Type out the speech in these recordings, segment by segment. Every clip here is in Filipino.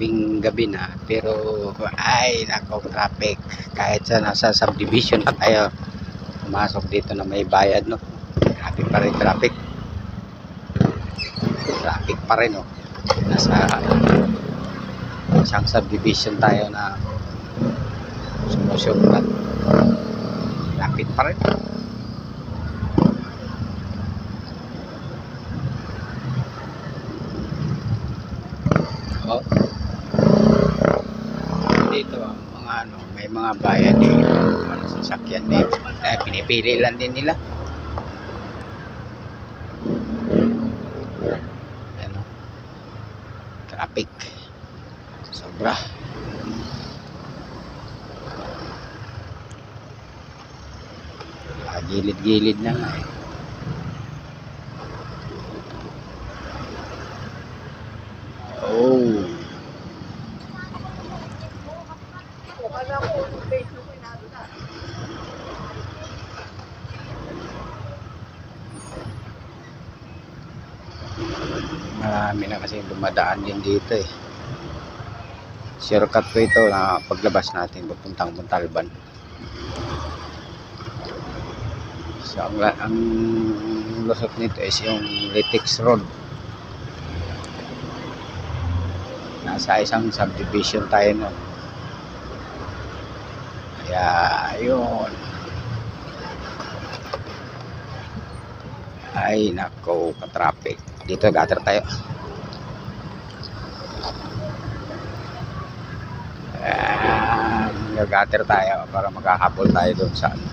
gabing gabi na pero ay nako traffic. Kahit sa nasa subdivision na tayo pumasok dito na may bayad no? Traffic pa rin traffic. Traffic pa rin no? Nasa isang subdivision tayo na sumusunod traffic pa rin oh dito ang mga ano may mga bayan dito mga sasakyan dito eh, pinipili lang din nila. Ano traffic. Sobra. Ah, gilid-gilid na nga eh oh marami na kasi dumadaan din dito eh. Shortcut ko ito na paglabas natin papuntang Montalban. So ang, ang lusot nito is yung Litix Road. Nasa isang subdivision tayo nun. Kaya ayun. Ay nako ka-traffic dito gutter tayo Ah, nag-gutter tayo para makahabol tayo doon sa ano.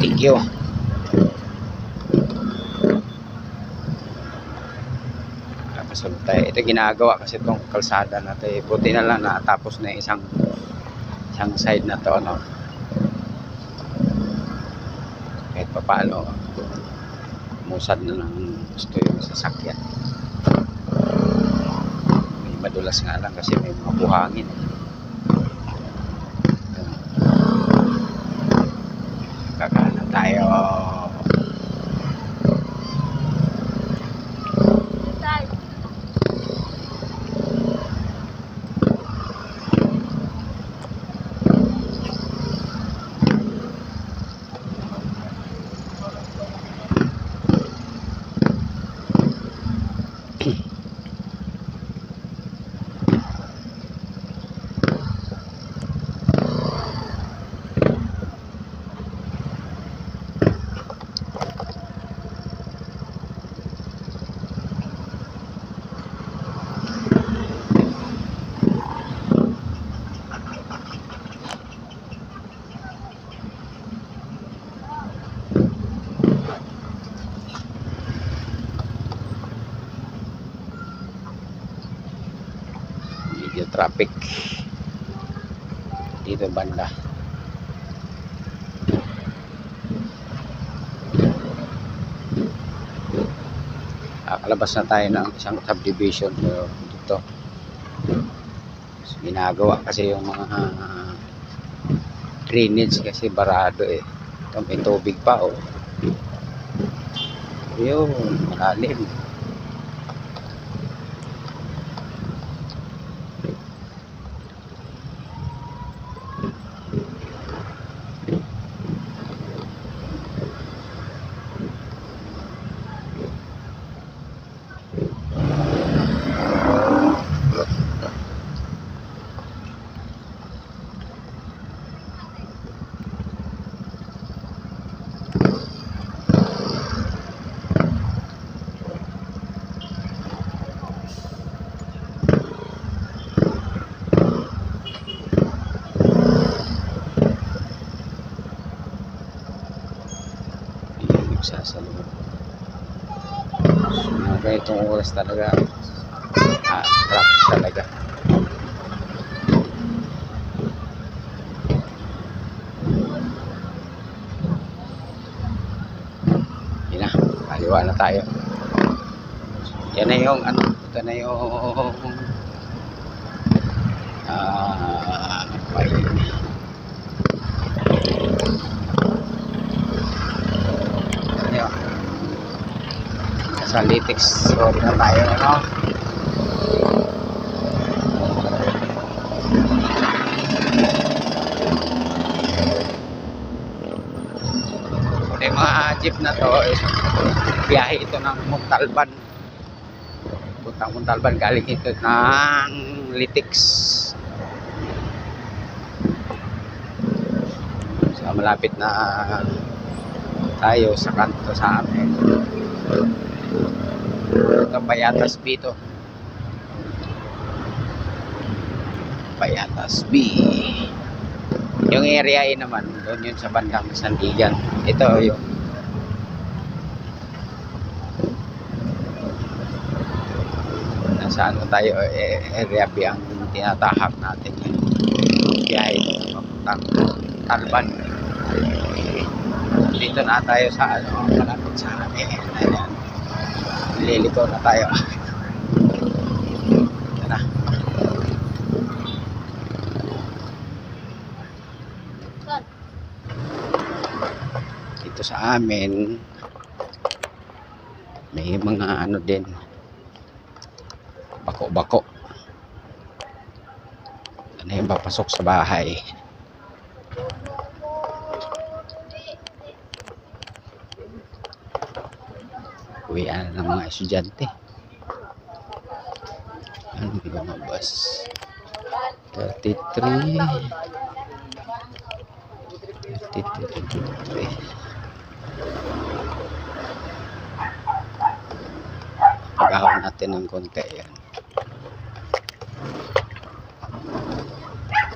Thank you. Nakasunod tayo. Ito ginagawa kasi itong kalsada na ito. eh. Buti na lang natapos na isang isang side na to ano. Kahit pa paano musad na lang gusto yung sasakyan. May madulas nga lang kasi may mga buhangin. Kakanan tayo. Traffic. Dito banda. Kakalabas na tayo ng isang subdivision dito. Ginagawa kasi yung mga drainage kasi barado eh. Ito may tubig pa oh. Yun, malalim. Yung nagsasalubong. So, mga ganitong oras talaga, ah, traffic talaga. Yun na, kaliwa na tayo. Yan na yung ano, ito na yung ah, uh, Nasa Litix Road na tayo, ano? So, yung mga jeep na to, is, biyahe ito ng Montalban. Puntang Montalban, galing ito ng Litix. So, malapit na tayo sa kanto sa amin. Ito Payatas B to. Payatas B. Yung area A naman, doon yun sa bandang Sandigan. Ito yung nasa ano tayo, eh, area B tinatahak natin. Biyahe papuntang Talban. Dito na tayo sa ano, malapit sa amin. Ayan. Liliko na tayo. Ito na. Dito sa amin, may mga ano din, bako-bako. Ano yung papasok sa bahay. Uwian ng mga estudyante. Ano lumabas? 33 33 Pagahon natin ng konti yan.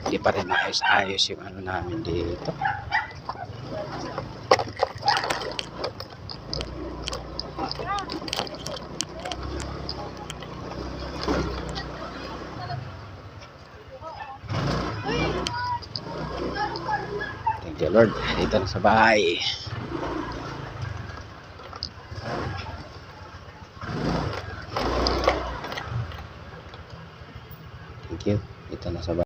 Hindi pa rin ayos-ayos yung ano namin dito. Thank you Lord. Dito na sa bahay.